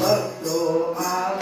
भक्तो मा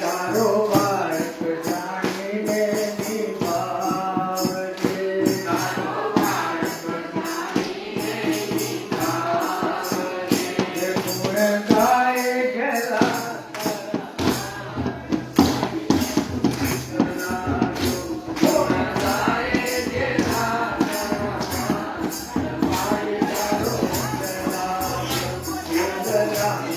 તારો Yeah.